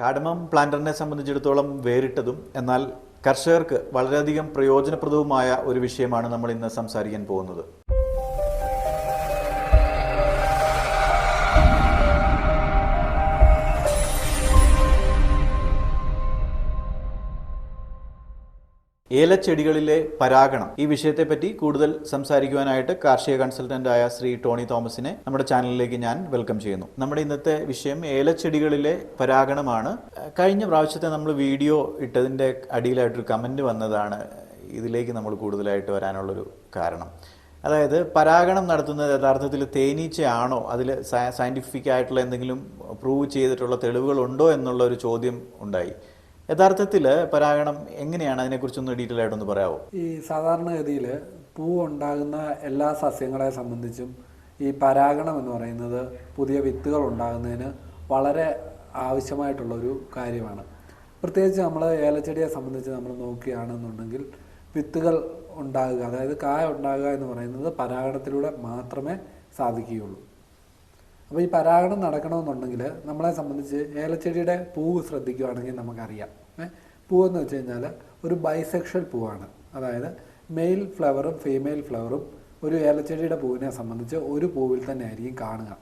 Cardamom പ്ലാന്ററിനെ സംബന്ധിച്ചിടത്തോളം വേറിട്ടതും എന്നാൽ കർഷകർക്ക് വളരെയധികം പ്രയോജനപ്രദവുമായ ഒരു വിഷയമാണ് നമ്മൾ ഇന്ന് സംസാരിക്കാൻ പോകുന്നത്. ഏലച്ചെടികളിലെ പരാഗണം. ഈ വിഷയത്തെപ്പറ്റി കൂടുതൽ സംസാരിക്കുവാനായിട്ട് കാർഷിക കൺസൾട്ടന്റ് ആയ ശ്രീ ടോണി തോമസിനെ നമ്മുടെ ചാനലിലേക്ക് ഞാൻ വെൽക്കം ചെയ്യുന്നു. നമ്മുടെ ഇന്നത്തെ വിഷയം ഏലച്ചെടികളിലെ പരാഗണമാണ്. കഴിഞ്ഞ പ്രാവശ്യത്തെ നമ്മൾ വീഡിയോ ഇട്ടതിന്റെ അടിയിലായിട്ടൊരു കമന്റ് വന്നതാണ്. ഇതിലേക്ക് നമ്മൾ കൂടുതലായിട്ട് വരാനുള്ളൊരു കാരണം. അതായത് പരാഗണം നടത്തുന്നത് യഥാർത്ഥത്തിൽ തേനീച്ചയാണോ? അതിൽ സയന്റിഫിക് ആയിട്ടുള്ള എന്തെങ്കിലും പ്രൂവ് ചെയ്തിട്ടുള്ള തെളിവുകളുണ്ടോ എന്നുള്ള ഒരു ചോദ്യം ഉണ്ടായി. യഥാർത്ഥത്തിൽ പരാഗണം എങ്ങനെയാണ്? അതിനെക്കുറിച്ചൊന്ന് ഡീറ്റെയിൽ ആയിട്ടൊന്ന് പറയാമോ ഈ സാധാരണഗതിയിൽ പൂ ഉണ്ടാകുന്ന എല്ലാ സസ്യങ്ങളെ സംബന്ധിച്ചും ഈ പരാഗണം എന്ന് പറയുന്നത് പുതിയ വിത്തുകൾ ഉണ്ടാകുന്നതിന് വളരെ ആവശ്യമായിട്ടുള്ളൊരു കാര്യമാണ്. പ്രത്യേകിച്ച് നമ്മൾ ഏലച്ചെടിയെ സംബന്ധിച്ച് നമ്മൾ നോക്കുകയാണെന്നുണ്ടെങ്കിൽ വിത്തുകൾ ഉണ്ടാകുക അതായത് കായ ഉണ്ടാകുക എന്ന് പറയുന്നത് പരാഗണത്തിലൂടെ മാത്രമേ സാധിക്കുകയുള്ളൂ. അപ്പോൾ ഈ പരാഗണം നടക്കണമെന്നുണ്ടെങ്കിൽ നമ്മളെ സംബന്ധിച്ച് ഏലച്ചെടിയുടെ പൂവ് ശ്രദ്ധിക്കുകയാണെങ്കിൽ നമുക്കറിയാം. പൂവെന്ന് വെച്ച് കഴിഞ്ഞാൽ ഒരു ബൈസെക്ഷൽ പൂവാണ്. അതായത് മെയിൽ ഫ്ലവറും ഫീമെയിൽ ഫ്ലവറും ഒരു ഏലച്ചെടിയുടെ പൂവിനെ സംബന്ധിച്ച് ഒരു പൂവിൽ തന്നെ ആയിരിക്കും കാണുക.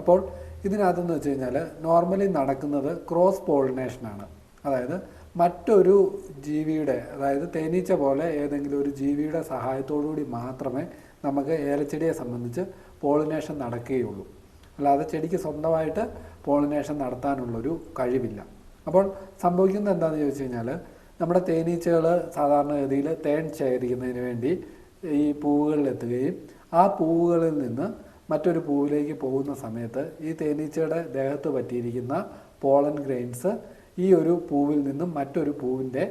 അപ്പോൾ ഇതിനകത്തെന്ന് വെച്ച് കഴിഞ്ഞാൽ നോർമലി നടക്കുന്നത് ക്രോസ് പോളിനേഷനാണ് അതായത് മറ്റൊരു ജീവിയുടെ അതായത് തേനീച്ച പോലെ ഏതെങ്കിലും ഒരു ജീവിയുടെ സഹായത്തോടു കൂടി മാത്രമേ നമുക്ക് ഏലച്ചെടിയെ സംബന്ധിച്ച് പോളിനേഷൻ നടക്കുകയുള്ളൂ. അല്ലാതെ ചെടിക്ക് സ്വന്തമായിട്ട് പോളിനേഷൻ നടത്താനുള്ളൊരു കഴിവില്ല. അപ്പോൾ സംഭവിക്കുന്നത് എന്താണെന്ന് ചോദിച്ചു കഴിഞ്ഞാൽ നമ്മുടെ തേനീച്ചകൾ സാധാരണഗതിയിൽ തേൻ ശേഖരിക്കുന്നതിന് വേണ്ടി ഈ പൂവുകളിലെത്തുകയും ആ പൂവുകളിൽ നിന്ന് മറ്റൊരു പൂവിലേക്ക് പോകുന്ന സമയത്ത് ഈ തേനീച്ചയുടെ ദേഹത്ത് പറ്റിയിരിക്കുന്ന പോളൻ ഗ്രെയിൻസ് ഈ ഒരു പൂവിൽ നിന്നും മറ്റൊരു പൂവിന്റെ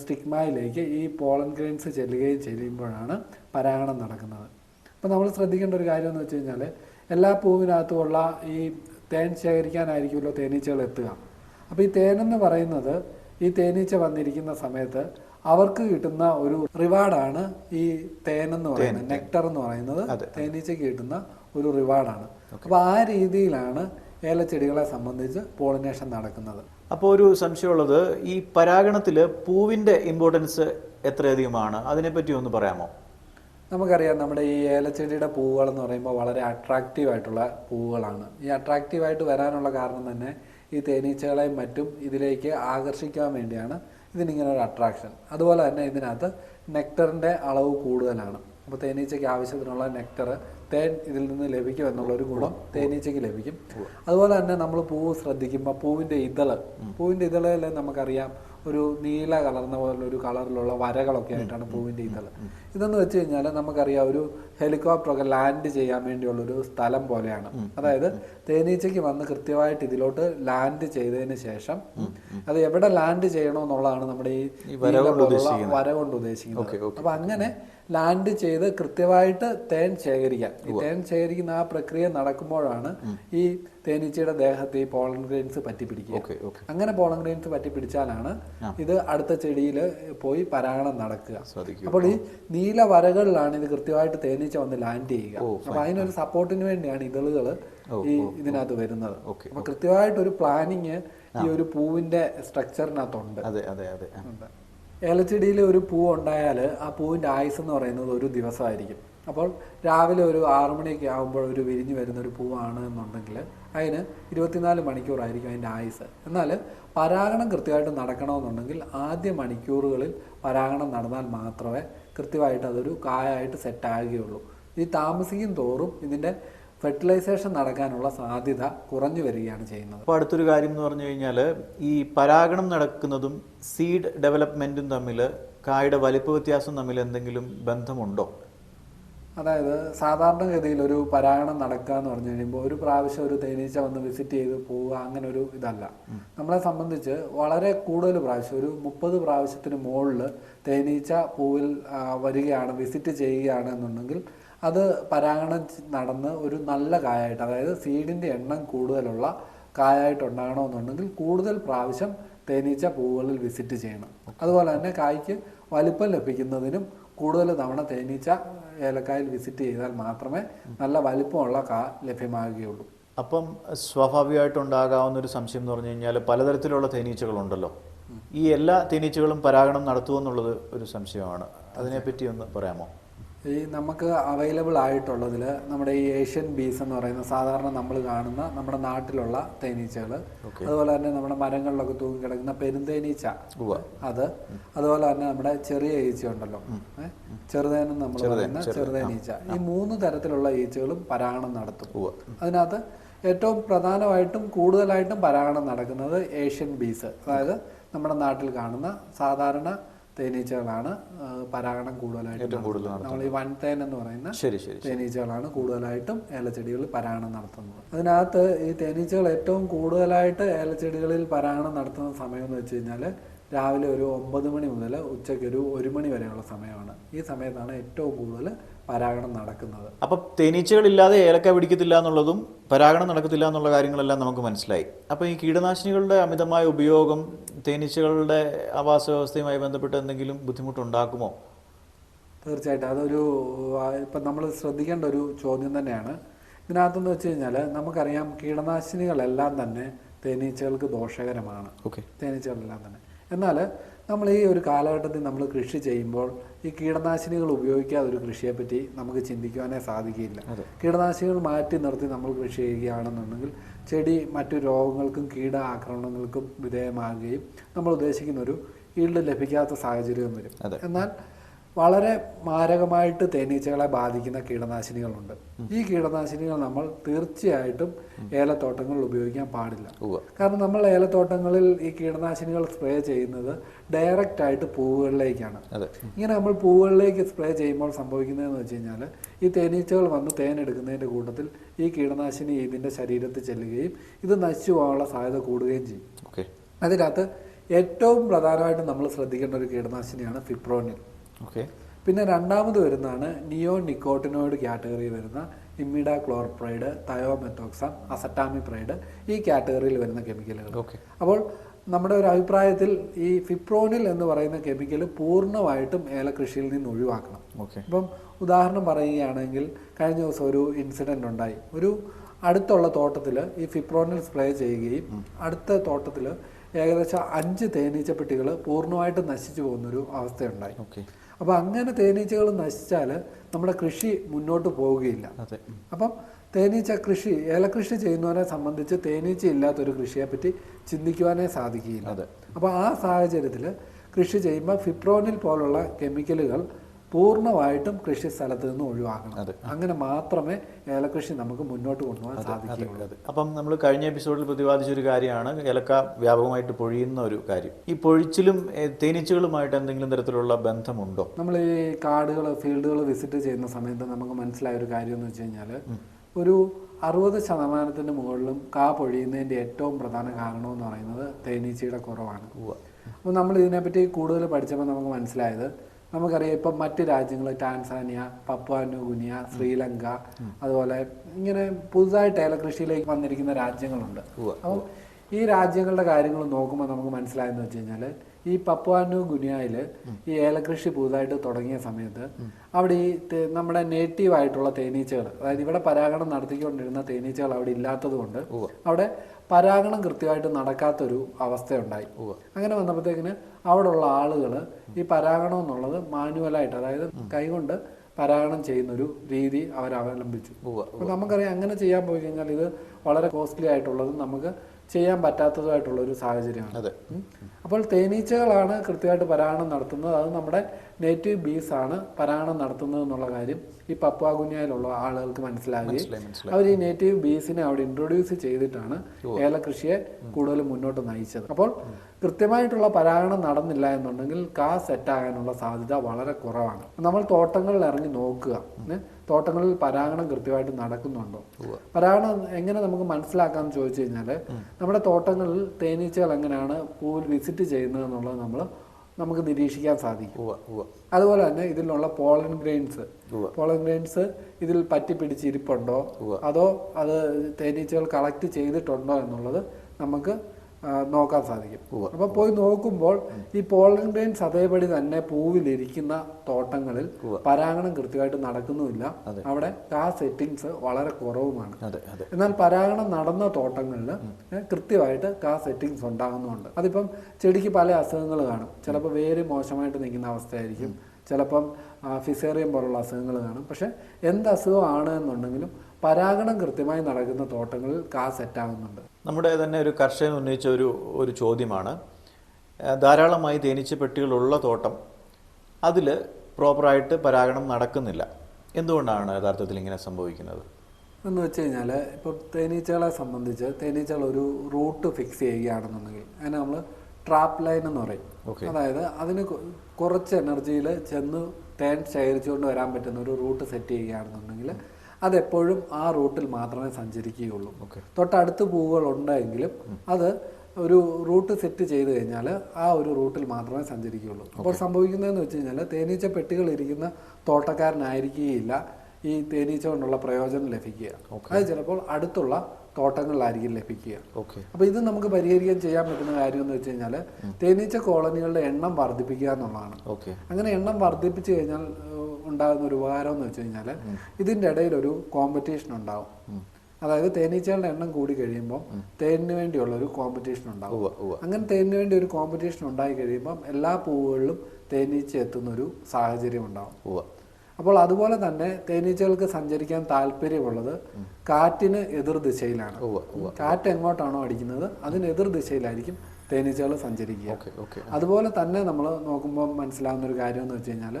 സ്റ്റിഗ്മയിലേക്ക് ഈ പോളൻ ഗ്രെയിൻസ് ചെല്ലുകയും ചെയ്യുമ്പോഴാണ് പരാഗണം നടക്കുന്നത്. അപ്പോൾ നമ്മൾ ശ്രദ്ധിക്കേണ്ട ഒരു കാര്യം എന്ന് വെച്ച് കഴിഞ്ഞാൽ എല്ലാ പൂവിനകത്തുമുള്ള ഈ തേൻ ശേഖരിക്കാനായിരിക്കുമല്ലോ തേനീച്ചകൾ എത്തുക. അപ്പോൾ ഈ തേനെന്ന് പറയുന്നത് ഈ തേനീച്ച വന്നിരിക്കുന്ന സമയത്ത് അവർക്ക് കിട്ടുന്ന ഒരു റിവാർഡാണ് ഈ തേനെന്ന് പറയുന്നത്. നെക്ടർ എന്ന് പറയുന്നത് തേനീച്ചയ്ക്ക് കിട്ടുന്ന ഒരു റിവാർഡാണ്. അപ്പോൾ ആ രീതിയിലാണ് ഏലച്ചെടികളെ സംബന്ധിച്ച് പോളിനേഷൻ നടക്കുന്നത്. അപ്പോൾ ഒരു സംശയമുള്ളത് ഈ പരാഗണത്തിൽ പൂവിന്റെ ഇമ്പോർട്ടൻസ് എത്രയധികമാണ്? അതിനെപ്പറ്റി ഒന്ന് പറയാമോ? നമുക്കറിയാം നമ്മുടെ ഈ ഏലച്ചെടിയുടെ പൂവുകൾ എന്ന് പറയുമ്പോൾ വളരെ അട്രാക്റ്റീവ് ആയിട്ടുള്ള പൂവുകളാണ്. ഈ അട്രാക്റ്റീവ് ആയിട്ട് വരാനുള്ള കാരണം തന്നെ ഈ തേനീച്ചകളെയും മറ്റും ഇതിലേക്ക് ആകർഷിക്കാൻ വേണ്ടിയാണ് ഇതിനിങ്ങനെ ഒരു അട്രാക്ഷൻ അതുപോലെ തന്നെ ഇതിനകത്ത് നെക്ടറിന്റെ അളവ് കൂടുതലാണ്. അപ്പോൾ തേനീച്ചയ്ക്ക് ആവശ്യത്തിനുള്ള നെക്ടർ തേൻ ഇതിൽ നിന്ന് ലഭിക്കും എന്നുള്ളൊരു ഗുണം തേനീച്ചയ്ക്ക് ലഭിക്കും. അതുപോലെ തന്നെ നമ്മൾ പൂവ് ശ്രദ്ധിക്കുമ്പോൾ പൂവിന്റെ ഇതൾ പൂവിന്റെ ഇതളിൽ നമുക്കറിയാം ഒരു നീല കലർന്ന പോലുള്ള ഒരു കളറിലുള്ള വരകളൊക്കെ ആയിട്ടാണ് പൂവിന്റെ ഇതൾ. ഇതെന്ന് വെച്ച് കഴിഞ്ഞാൽ നമുക്കറിയാം ഒരു ഹെലികോപ്റ്റർ ഒക്കെ ലാൻഡ് ചെയ്യാൻ വേണ്ടിയുള്ള ഒരു സ്ഥലം പോലെയാണ്. അതായത് തേനീച്ചയ്ക്ക് വന്ന് കൃത്യമായിട്ട് ഇതിലോട്ട് ലാൻഡ് ചെയ്തതിന് ശേഷം അത് എവിടെ ലാൻഡ് ചെയ്യണമെന്നുള്ളതാണ് നമ്മുടെ ഈ വര കൊണ്ട് ഉദ്ദേശിക്കുന്നത്. അപ്പൊ അങ്ങനെ ലാൻഡ് ചെയ്ത് കൃത്യമായിട്ട് തേൻ ശേഖരിക്കാൻ ഈ തേൻ ശേഖരിക്കുന്ന ആ പ്രക്രിയ നടക്കുമ്പോഴാണ് ഈ തേനീച്ചയുടെ ദേഹത്തെ ഈ പോളൻ ഗ്രെയിൻസ് പറ്റിപ്പിടിക്കുക. അങ്ങനെ പോളൻ ഗ്രെയിൻസ് പറ്റിപ്പിടിച്ചാലാണ് ഇത് അടുത്ത ചെടിയിൽ പോയി പരാഗണം നടക്കുക. അപ്പോൾ ഈ നീല വരകളിലാണ് ഇത് കൃത്യമായിട്ട് തേനീച്ച വന്ന് ലാൻഡ് ചെയ്യുക. അപ്പൊ അതിനൊരു സപ്പോർട്ടിന് വേണ്ടിയാണ് ഇതളുകൾ ഈ ഇതിനകത്ത് വരുന്നത്. അപ്പൊ കൃത്യമായിട്ട് ഒരു പ്ലാനിങ് ഈ ഒരു പൂവിന്റെ സ്ട്രക്ചറിനകത്തുണ്ട് അതെ അതെ അതെ. ഏലച്ചെടിയിൽ ഒരു പൂ ഉണ്ടായാൽ ആ പൂവിന്റെ ആയുസ് എന്ന് പറയുന്നത് ഒരു ദിവസമായിരിക്കും. അപ്പോൾ രാവിലെ ഒരു ആറു മണിയൊക്കെ ആകുമ്പോൾ ഒരു വിരിഞ്ഞു വരുന്ന ഒരു പൂവാണ് എന്നുണ്ടെങ്കിൽ അതിന് ഇരുപത്തിനാല് മണിക്കൂറായിരിക്കും അതിന്റെ ആയുസ് എന്നാൽ പരാഗണം കൃത്യമായിട്ട് നടക്കണമെന്നുണ്ടെങ്കിൽ ആദ്യ മണിക്കൂറുകളിൽ പരാഗണം നടന്നാൽ മാത്രമേ കൃത്യമായിട്ട് അതൊരു കായായിട്ട് സെറ്റ് ആകുകയുള്ളൂ ഈ താമസിക്കും തോറും ഇതിന്റെ ഫെർട്ടിലൈസേഷൻ നടക്കാനുള്ള സാധ്യത കുറഞ്ഞു വരികയാണ് ചെയ്യുന്നത്. അപ്പോൾ അടുത്തൊരു കാര്യം എന്ന് പറഞ്ഞു കഴിഞ്ഞാൽ ഈ പരാഗണം നടക്കുന്നതും സീഡ് ഡെവലപ്മെന്റും തമ്മിൽ കായുടെ വലിപ്പ വ്യത്യാസം തമ്മിൽ എന്തെങ്കിലും ബന്ധമുണ്ടോ? അതായത് സാധാരണഗതിയിൽ ഒരു പരാഗണം നടക്കുക എന്ന് പറഞ്ഞു കഴിയുമ്പോൾ ഒരു പ്രാവശ്യം ഒരു തേനീച്ച വന്ന് വിസിറ്റ് ചെയ്ത് പോവുക അങ്ങനെ ഒരു ഇതല്ല നമ്മളെ സംബന്ധിച്ച് വളരെ കൂടുതൽ പ്രാവശ്യം ഒരു മുപ്പത് പ്രാവശ്യത്തിന് മുകളിൽ തേനീച്ച പൂവിൽ വരികയാണ് വിസിറ്റ് ചെയ്യുകയാണ് എന്നുണ്ടെങ്കിൽ അത് പരാഗണം നടന്ന് ഒരു നല്ല കായായിട്ട് അതായത് സീഡിന്റെ എണ്ണം കൂടുതലുള്ള കായായിട്ട് ഉണ്ടാകണമെന്നുണ്ടെങ്കിൽ കൂടുതൽ പ്രാവശ്യം തേനീച്ച പൂവുകളിൽ വിസിറ്റ് ചെയ്യണം. അതുപോലെ തന്നെ കായ്ക്ക് വലിപ്പം ലഭിക്കുന്നതിനും കൂടുതൽ തവണ തേനീച്ച ഏലക്കായിൽ വിസിറ്റ് ചെയ്താൽ മാത്രമേ നല്ല വലിപ്പമുള്ള കാ ലഭ്യമാകുകയുള്ളൂ. അപ്പം സ്വാഭാവികമായിട്ടുണ്ടാകാവുന്ന ഒരു സംശയം എന്ന് പറഞ്ഞു കഴിഞ്ഞാൽ പലതരത്തിലുള്ള തേനീച്ചകളുണ്ടല്ലോ. ഈ എല്ലാ തേനീച്ചകളും പരാഗണം നടത്തുമെന്നുള്ളത് ഒരു സംശയമാണ്. അതിനെപ്പറ്റി ഒന്ന് പറയാമോ? ഈ നമുക്ക് അവൈലബിൾ ആയിട്ടുള്ളതിൽ നമ്മുടെ ഈ ഏഷ്യൻ ബീസ് എന്ന് പറയുന്ന സാധാരണ നമ്മൾ കാണുന്ന നമ്മുടെ നാട്ടിലുള്ള തേനീച്ചകൾ അതുപോലെ തന്നെ നമ്മുടെ മരങ്ങളിലൊക്കെ തൂങ്ങി കിടക്കുന്ന പെരുന്തേനീച്ച. അത്. അതുപോലെ തന്നെ നമ്മുടെ ചെറിയ ഈച്ച ഉണ്ടല്ലോ ഏ? ചെറുതേനം നമ്മൾ പറയുന്ന ചെറുതേനീച്ച. ഈ മൂന്ന് തരത്തിലുള്ള ഈച്ചകളും പരാഗണം നടത്തും. അതിനകത്ത് ഏറ്റവും പ്രധാനമായിട്ടും കൂടുതലായിട്ടും പരാഗണം നടക്കുന്നത് ഏഷ്യൻ ബീസ് അതായത് നമ്മുടെ നാട്ടിൽ കാണുന്ന സാധാരണ തേനീച്ചകളാണ് പരാഗണം കൂടുതലായിട്ട് കൂടുതൽ നമ്മൾ ഈ വൻതേൻ എന്ന് പറയുന്ന ശരി ശരി തേനീച്ചകളാണ് കൂടുതലായിട്ടും ഏലച്ചെടികളിൽ പരാഗണം നടത്തുന്നത്. അതിനകത്ത് ഈ തേനീച്ചകൾ ഏറ്റവും കൂടുതലായിട്ട് ഏലച്ചെടികളിൽ പരാഗണം നടത്തുന്ന സമയം എന്ന് വെച്ച് കഴിഞ്ഞാൽ രാവിലെ ഒരു ഒമ്പത് മണി മുതൽ ഉച്ചയ്ക്ക് ഒരു ഒരു മണി വരെയുള്ള സമയമാണ്. ഈ സമയത്താണ് ഏറ്റവും കൂടുതൽ പരാഗണം നടക്കുന്നത്. അപ്പം തേനീച്ചകളില്ലാതെ ഏലക്ക പിടിക്കത്തില്ല എന്നുള്ളതും പരാഗണം നടക്കത്തില്ല എന്നുള്ള കാര്യങ്ങളെല്ലാം നമുക്ക് മനസ്സിലായി. അപ്പം ഈ കീടനാശിനികളുടെ അമിതമായ ഉപയോഗം തേനീച്ചകളുടെ ആവാസ വ്യവസ്ഥയുമായി ബന്ധപ്പെട്ട് എന്തെങ്കിലും ബുദ്ധിമുട്ടുണ്ടാക്കുമോ? തീർച്ചയായിട്ടും. അതൊരു ഇപ്പം നമ്മൾ ശ്രദ്ധിക്കേണ്ട ഒരു ചോദ്യം തന്നെയാണ്. ഇതിനകത്തെന്ന് വെച്ച് കഴിഞ്ഞാൽ നമുക്കറിയാം കീടനാശിനികളെല്ലാം തന്നെ തേനീച്ചകൾക്ക് ദോഷകരമാണ്. ഓക്കെ. തേനീച്ചകളെല്ലാം തന്നെ. എന്നാൽ നമ്മൾ ഈ ഒരു കാലഘട്ടത്തിൽ നമ്മൾ കൃഷി ചെയ്യുമ്പോൾ ഈ കീടനാശിനികൾ ഉപയോഗിക്കാതെ ഒരു കൃഷിയെപ്പറ്റി നമുക്ക് ചിന്തിക്കുവാനേ സാധിക്കില്ല കീടനാശിനികൾ മാറ്റി നിർത്തി നമ്മൾ കൃഷി ചെയ്യുകയാണെന്നുണ്ടെങ്കിൽ ചെടി മറ്റു രോഗങ്ങൾക്കും കീട ആക്രമണങ്ങൾക്കും വിധേയമാകുകയും നമ്മൾ ഉദ്ദേശിക്കുന്ന ഒരു ഈൽഡ് ലഭിക്കാത്ത സാഹചര്യം വരും. എന്നാൽ വളരെ മാരകമായിട്ട് തേനീച്ചകളെ ബാധിക്കുന്ന കീടനാശിനികളുണ്ട്. ഈ കീടനാശിനികൾ നമ്മൾ തീർച്ചയായിട്ടും ഏലത്തോട്ടങ്ങളിൽ ഉപയോഗിക്കാൻ പാടില്ല. കാരണം നമ്മൾ ഏലത്തോട്ടങ്ങളിൽ ഈ കീടനാശിനികൾ സ്പ്രേ ചെയ്യുന്നത് ഡയറക്റ്റ് ആയിട്ട് പൂവുകളിലേക്കാണ്. ഇങ്ങനെ നമ്മൾ പൂവുകളിലേക്ക് സ്പ്രേ ചെയ്യുമ്പോൾ സംഭവിക്കുന്നതെന്ന് വെച്ച് കഴിഞ്ഞാൽ ഈ തേനീച്ചകൾ വന്ന് തേൻ എടുക്കുന്നതിന്റെ കൂട്ടത്തിൽ ഈ കീടനാശിനി ഇതിന്റെ ശരീരത്തിൽ ചെല്ലുകയും ഇത് നശിച്ചു പോകാനുള്ള സാധ്യത കൂടുകയും ചെയ്യും. അതിനകത്ത് ഏറ്റവും പ്രധാനമായിട്ടും നമ്മൾ ശ്രദ്ധിക്കേണ്ട ഒരു കീടനാശിനിയാണ് ഫിപ്രോനിൽ ഓക്കെ പിന്നെ രണ്ടാമത് വരുന്നതാണ് നിയോ നിക്കോട്ടിനോയിഡ് കാറ്റഗറിയിൽ വരുന്ന ഇമ്മിഡ ക്ലോർപ്രൈഡ് തയോമെത്തോക്സാം അസറ്റാമിപ്രൈഡ് ഈ കാറ്റഗറിയിൽ വരുന്ന കെമിക്കലുകൾ ഓക്കെ അപ്പോൾ നമ്മുടെ ഒരു അഭിപ്രായത്തിൽ ഈ ഫിപ്രോണിൽ എന്ന് പറയുന്ന കെമിക്കൽ പൂർണമായിട്ടും ഏലകൃഷിയിൽ നിന്ന് ഒഴിവാക്കണം. ഓക്കെ ഇപ്പം ഉദാഹരണം പറയുകയാണെങ്കിൽ കഴിഞ്ഞ ദിവസം ഒരു ഇൻസിഡന്റ് ഉണ്ടായി. ഒരു അടുത്തുള്ള തോട്ടത്തിൽ ഈ ഫിപ്രോണിൽ സ്പ്രേ ചെയ്യുകയും അടുത്ത തോട്ടത്തിൽ ഏകദേശം അഞ്ച് തേനീച്ചപ്പെട്ടികൾ പൂർണമായിട്ട് നശിച്ചു പോകുന്നൊരു അവസ്ഥയുണ്ടായി. ഓക്കെ അപ്പോൾ അങ്ങനെ തേനീച്ചകൾ നശിച്ചാൽ നമ്മുടെ കൃഷി മുന്നോട്ട് പോവുകയില്ല. അപ്പം തേനീച്ച കൃഷി ഏലകൃഷി ചെയ്യുന്നവരെ സംബന്ധിച്ച് തേനീച്ച ഇല്ലാത്തൊരു കൃഷിയെപ്പറ്റി ചിന്തിക്കുവാനേ സാധിക്കുകയില്ല. അതെ. അപ്പോൾ ആ സാഹചര്യത്തിൽ കൃഷി ചെയ്യുമ്പോൾ ഫിപ്രോനിൽ പോലുള്ള കെമിക്കലുകൾ പൂർണമായിട്ടും കൃഷി സ്ഥലത്ത് നിന്ന് ഒഴിവാക്കണം. അങ്ങനെ മാത്രമേ ഏലകൃഷി നമുക്ക് മുന്നോട്ട് കൊണ്ടുപോകാൻ സാധിക്കുകയുള്ളൂ. അപ്പം നമ്മൾ കഴിഞ്ഞ എപ്പിസോഡിൽ പ്രതിപാദിച്ച ഒരു കാര്യമാണ് ഏലക്ക വ്യാപകമായിട്ട് പൊഴിയുന്ന ഒരു കാര്യം. ഈ പൊഴിച്ചിലും തേനീച്ചകളുമായിട്ട് എന്തെങ്കിലും തരത്തിലുള്ള ബന്ധമുണ്ടോ? നമ്മൾ ഈ കാടുകൾ ഫീൽഡുകൾ വിസിറ്റ് ചെയ്യുന്ന സമയത്ത് നമുക്ക് മനസ്സിലായ ഒരു കാര്യം എന്ന് വെച്ച് കഴിഞ്ഞാൽ ഒരു അറുപത് ശതമാനത്തിന് മുകളിലും കാ പൊഴിയുന്നതിന്റെ ഏറ്റവും പ്രധാന കാരണം എന്ന് പറയുന്നത് തേനീച്ചയുടെ കുറവാണ്. അപ്പോൾ നമ്മൾ ഇതിനെപ്പറ്റി കൂടുതൽ പഠിച്ചപ്പോൾ നമുക്ക് മനസ്സിലായത് നമുക്കറിയാം ഇപ്പം മറ്റ് രാജ്യങ്ങൾ ടാൻസാനിയ പപ്പാനുഗുനിയ ശ്രീലങ്ക അതുപോലെ ഇങ്ങനെ പുതുതായിട്ട് ഏലകൃഷിയിലേക്ക് വന്നിരിക്കുന്ന രാജ്യങ്ങളുണ്ട്. അപ്പം ഈ രാജ്യങ്ങളുടെ കാര്യങ്ങൾ നോക്കുമ്പോൾ നമുക്ക് മനസ്സിലായെന്ന് വെച്ച് കഴിഞ്ഞാൽ ഈ പപ്പാനു ഗുനിയയിൽ ഈ ഏലകൃഷി പുതുതായിട്ട് തുടങ്ങിയ സമയത്ത് അവിടെ ഈ നമ്മുടെ നേറ്റീവ് ആയിട്ടുള്ള തേനീച്ചകൾ അതായത് ഇവിടെ പരാഗണം നടത്തിക്കൊണ്ടിരുന്ന തേനീച്ചകൾ അവിടെ ഇല്ലാത്തതുകൊണ്ട് അവിടെ പരാഗണം കൃത്യമായിട്ട് നടക്കാത്തൊരു അവസ്ഥയുണ്ടായി. അങ്ങനെ വന്നപ്പോഴത്തേക്കിന് അവിടെയുള്ള ആളുകൾ ഈ പരാഗണം എന്നുള്ളത് മാനുവലായിട്ട് അതായത് കൈകൊണ്ട് പരാഗണം ചെയ്യുന്നൊരു രീതി അവർ അവലംബിച്ചു അപ്പോൾ നമുക്കറിയാം അങ്ങനെ ചെയ്യാൻ പോയി കഴിഞ്ഞാൽ ഇത് വളരെ കോസ്റ്റ്ലി ആയിട്ടുള്ളതും നമുക്ക് ചെയ്യാൻ പറ്റാത്തതുമായിട്ടുള്ള ഒരു സാഹചര്യമാണ്. അതെ. അപ്പോൾ തേനീച്ചകളാണ് കൃത്യമായിട്ട് പരാഗണം നടത്തുന്നത്. അത് നമ്മുടെ നേറ്റീവ് ബീസ് ആണ് പരാഗണം നടത്തുന്നത് എന്നുള്ള കാര്യം ഈ പപ്പാഗുനിയയിലുള്ള ആളുകൾക്ക് മനസ്സിലാകുകയും അവർ ഈ നേറ്റീവ് ബീസിനെ അവിടെ ഇൻട്രൊഡ്യൂസ് ചെയ്തിട്ടാണ് ഏലകൃഷിയെ കൂടുതൽ മുന്നോട്ട് നയിച്ചത്. അപ്പോൾ കൃത്യമായിട്ടുള്ള പരാഗണം നടന്നില്ല എന്നുണ്ടെങ്കിൽ കാ സെറ്റ് ആകാനുള്ള സാധ്യത വളരെ കുറവാണ്. നമ്മൾ തോട്ടങ്ങളിൽ ഇറങ്ങി നോക്കുക? തോട്ടങ്ങളിൽ പരാഗണം കൃത്യമായിട്ട് നടക്കുന്നുണ്ടോ? പരാഗണം എങ്ങനെ നമുക്ക് മനസ്സിലാക്കാമെന്ന് ചോദിച്ചു കഴിഞ്ഞാൽ നമ്മുടെ തോട്ടങ്ങളിൽ തേനീച്ചകൾ എങ്ങനെയാണ് പൂവിൽ വിസിറ്റ് ചെയ്യുന്നത് എന്നുള്ളത് നമ്മൾ നമുക്ക് നിരീക്ഷിക്കാൻ സാധിക്കും. അതുപോലെ തന്നെ ഇതിലുള്ള പോളൻ ഗ്രെയിൻസ് പോളൻ ഗ്രെയിൻസ് ഇതിൽ പറ്റി പിടിച്ചിരിപ്പുണ്ടോ അതോ അത് തേനീച്ചകൾ കളക്ട് ചെയ്തിട്ടുണ്ടോ എന്നുള്ളത് നമുക്ക് നോക്കാൻ സാധിക്കും. അപ്പൊ അപ്പോൾ പോയി നോക്കുമ്പോൾ ഈ പോളൻ ഗ്രെയിൻസ് അതേപടി തന്നെ പൂവിലിരിക്കുന്ന തോട്ടങ്ങളിൽ പരാഗണം കൃത്യമായിട്ട് നടക്കുന്നുമില്ല. അവിടെ ആ സെറ്റിങ്സ് വളരെ കുറവുമാണ്. എന്നാൽ പരാഗണം നടന്ന തോട്ടങ്ങളിൽ കൃത്യമായിട്ട് കാ സെറ്റിങ്സ് ഉണ്ടാകുന്നുണ്ട്. അതിപ്പം ചെടിക്ക് പല അസുഖങ്ങൾ കാണും. ചിലപ്പോൾ വേര് മോശമായിട്ട് നിൽക്കുന്ന അവസ്ഥയായിരിക്കും. ചിലപ്പം ഫിസേറിയം പോലുള്ള അസുഖങ്ങൾ കാണും. പക്ഷെ എന്ത് അസുഖമാണ് എന്നുണ്ടെങ്കിലും പരാഗണം കൃത്യമായി നടക്കുന്ന തോട്ടങ്ങളിൽ കാ സെറ്റാകുന്നുണ്ട് നമ്മുടെ തന്നെ ഒരു കർഷകൻ ഉന്നയിച്ച ഒരു ഒരു ചോദ്യമാണ്. ധാരാളമായി തേനീച്ച പെട്ടികളുള്ള തോട്ടം അതിൽ പ്രോപ്പറായിട്ട് പരാഗണം നടക്കുന്നില്ല. എന്തുകൊണ്ടാണ് യഥാർത്ഥത്തിൽ ഇങ്ങനെ സംഭവിക്കുന്നത്? എന്ന് വെച്ച് കഴിഞ്ഞാൽ ഇപ്പോൾ തേനീച്ചകളെ സംബന്ധിച്ച് തേനീച്ചകൾ ഒരു റൂട്ട് ഫിക്സ് ചെയ്യുകയാണെന്നുണ്ടെങ്കിൽ അതിനെ നമ്മൾ ട്രാപ്പ് ലൈൻ എന്ന് പറയും. അതായത് അതിന് കുറച്ച് എനർജിയിൽ ചെന്ന് തേൻ ശേഖരിച്ചുകൊണ്ട് വരാൻ പറ്റുന്ന ഒരു റൂട്ട് സെറ്റ് ചെയ്യുകയാണെന്നുണ്ടെങ്കിൽ അതെപ്പോഴും ആ റൂട്ടിൽ മാത്രമേ സഞ്ചരിക്കുകയുള്ളൂ. തൊട്ടടുത്ത് പൂവുകൾ ഉണ്ടെങ്കിലും അത് ഒരു റൂട്ട് സെറ്റ് ചെയ്ത് കഴിഞ്ഞാൽ ആ ഒരു റൂട്ടിൽ മാത്രമേ സഞ്ചരിക്കുകയുള്ളൂ. അപ്പോൾ സംഭവിക്കുന്നതെന്ന് വെച്ച് കഴിഞ്ഞാൽ തേനീച്ച പെട്ടികൾ ഇരിക്കുന്ന തോട്ടക്കാരനായിരിക്കുകയില്ല. ഈ തേനീച്ച കൊണ്ടുള്ള പ്രയോജനം ലഭിക്കുക. അത് ചിലപ്പോൾ അടുത്തുള്ള തോട്ടങ്ങളിലായിരിക്കും ലഭിക്കുക. ഓക്കെ അപ്പോൾ ഇത് നമുക്ക് പരിഹരിക്കാൻ ചെയ്യാൻ പറ്റുന്ന കാര്യം എന്ന് വെച്ച് കഴിഞ്ഞാൽ തേനീച്ച കോളനികളുടെ എണ്ണം വർദ്ധിപ്പിക്കുക എന്നുള്ളതാണ്. അങ്ങനെ എണ്ണം വർദ്ധിപ്പിച്ചു കഴിഞ്ഞാൽ ഉണ്ടാകുന്ന ഒരു ഉപകാരം എന്ന് വെച്ച് കഴിഞ്ഞാൽ ഇതിന്റെ ഇടയിൽ ഒരു കോമ്പറ്റീഷൻ ഉണ്ടാവും. അതായത് തേനീച്ചകളുടെ എണ്ണം കൂടി കഴിയുമ്പോൾ തേനിന് വേണ്ടിയുള്ള ഒരു കോമ്പറ്റീഷൻ ഉണ്ടാവും അങ്ങനെ തേനിന് വേണ്ടി ഒരു കോമ്പറ്റീഷൻ ഉണ്ടായി കഴിയുമ്പോൾ എല്ലാ പൂവുകളിലും തേനീച്ച എത്തുന്ന ഒരു സാഹചര്യം ഉണ്ടാവും. അപ്പോൾ അതുപോലെ തന്നെ തേനീച്ചകൾക്ക് സഞ്ചരിക്കാൻ താല്പര്യമുള്ളത് കാറ്റിന് എതിർ ദിശയിലാണ്. കാറ്റ് എങ്ങോട്ടാണോ അടിക്കുന്നത് അതിന് എതിർ ദിശയിലായിരിക്കും തേനീച്ചകൾ സഞ്ചരിക്കുക. അതുപോലെ തന്നെ നമ്മൾ നോക്കുമ്പോൾ മനസ്സിലാവുന്ന ഒരു കാര്യം എന്ന് വെച്ച് കഴിഞ്ഞാൽ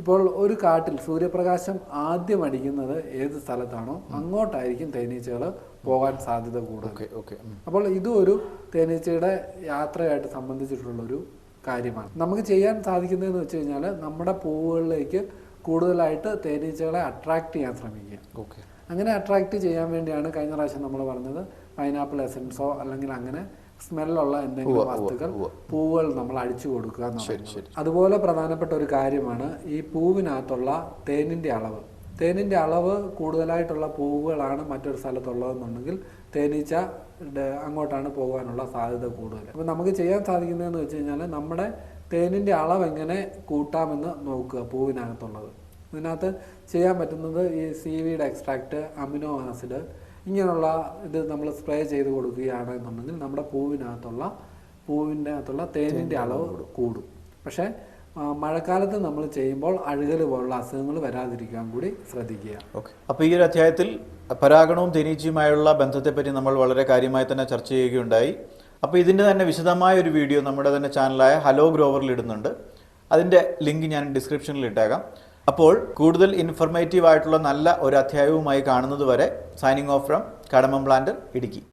ഇപ്പോൾ ഒരു കാട്ടിൽ സൂര്യപ്രകാശം ആദ്യം അടിക്കുന്നത് ഏത് സ്ഥലത്താണോ അങ്ങോട്ടായിരിക്കും തേനീച്ചകൾ പോകാൻ സാധ്യത കൂടുതൽ. അപ്പോൾ ഇതും ഒരു തേനീച്ചയുടെ യാത്രയായിട്ട് സംബന്ധിച്ചിട്ടുള്ള ഒരു കാര്യമാണ്. നമുക്ക് ചെയ്യാൻ സാധിക്കുന്നതെന്ന് വെച്ച് കഴിഞ്ഞാൽ നമ്മുടെ പൂവുകളിലേക്ക് കൂടുതലായിട്ട് തേനീച്ചകളെ അട്രാക്ട് ചെയ്യാൻ ശ്രമിക്കുക. ഓക്കെ അങ്ങനെ അട്രാക്ട് ചെയ്യാൻ വേണ്ടിയാണ് കഴിഞ്ഞ പ്രാവശ്യം നമ്മൾ പറഞ്ഞത് പൈനാപ്പിൾ എസൻസോ അല്ലെങ്കിൽ അങ്ങനെ സ്മെല്ലുള്ള എന്തെങ്കിലും വസ്തുക്കൾ പൂവുകൾ നമ്മൾ അടിച്ചു കൊടുക്കുക അതുപോലെ പ്രധാനപ്പെട്ട ഒരു കാര്യമാണ് ഈ പൂവിനകത്തുള്ള തേനിന്റെ അളവ്. തേനിന്റെ അളവ് കൂടുതലായിട്ടുള്ള പൂവുകളാണ് മറ്റൊരു സ്ഥലത്തുള്ളതെന്നുണ്ടെങ്കിൽ തേനീച്ച അങ്ങോട്ടാണ് പോകാനുള്ള സാധ്യത കൂടുതൽ. അപ്പോൾ നമുക്ക് ചെയ്യാൻ സാധിക്കുന്നതെന്ന് വെച്ച് കഴിഞ്ഞാൽ നമ്മുടെ തേനിന്റെ അളവ് എങ്ങനെ കൂട്ടാമെന്ന് നോക്കുക പൂവിനകത്തുള്ളത്. ഇതിനകത്ത് ചെയ്യാൻ പറ്റുന്നത് ഈ സി വിയുടെ എക്സ്ട്രാക്ട് അമിനോ ആസിഡ് ഇങ്ങനെയുള്ള ഇത് നമ്മൾ സ്പ്രേ ചെയ്ത് കൊടുക്കുകയാണ് എന്നുണ്ടെങ്കിൽ നമ്മുടെ പൂവിനകത്തുള്ള പൂവിന്റെ അകത്തുള്ള തേനിന്റെ അളവ് കൂടും. പക്ഷേ മഴക്കാലത്ത് നമ്മൾ ചെയ്യുമ്പോൾ അഴുകൽ പോലുള്ള അസുഖങ്ങൾ വരാതിരിക്കാൻ കൂടി ശ്രദ്ധിക്കുക. ഓക്കെ. അപ്പോൾ ഈ ഒരു അധ്യായത്തിൽ പരാഗണവും തേനീച്ചയുമായുള്ള ബന്ധത്തെപ്പറ്റി നമ്മൾ വളരെ കാര്യമായി തന്നെ ചർച്ച ചെയ്യുകയുണ്ടായി. അപ്പോൾ ഇതിന്റെ തന്നെ വിശദമായ ഒരു വീഡിയോ നമ്മുടെ തന്നെ ചാനലായ ഹലോ ഗ്രോവറിൽ ഇടുന്നുണ്ട്. അതിന്റെ ലിങ്ക് ഞാൻ ഡിസ്ക്രിപ്ഷനിൽ ഇട്ടേക്കാം. അപ്പോൾ കൂടുതൽ ഇൻഫർമേറ്റീവ് ആയിട്ടുള്ള നല്ല ഒരു അധ്യായവുമായി കാണുന്നത് വരെ signing off from Kadamam plant Idukki.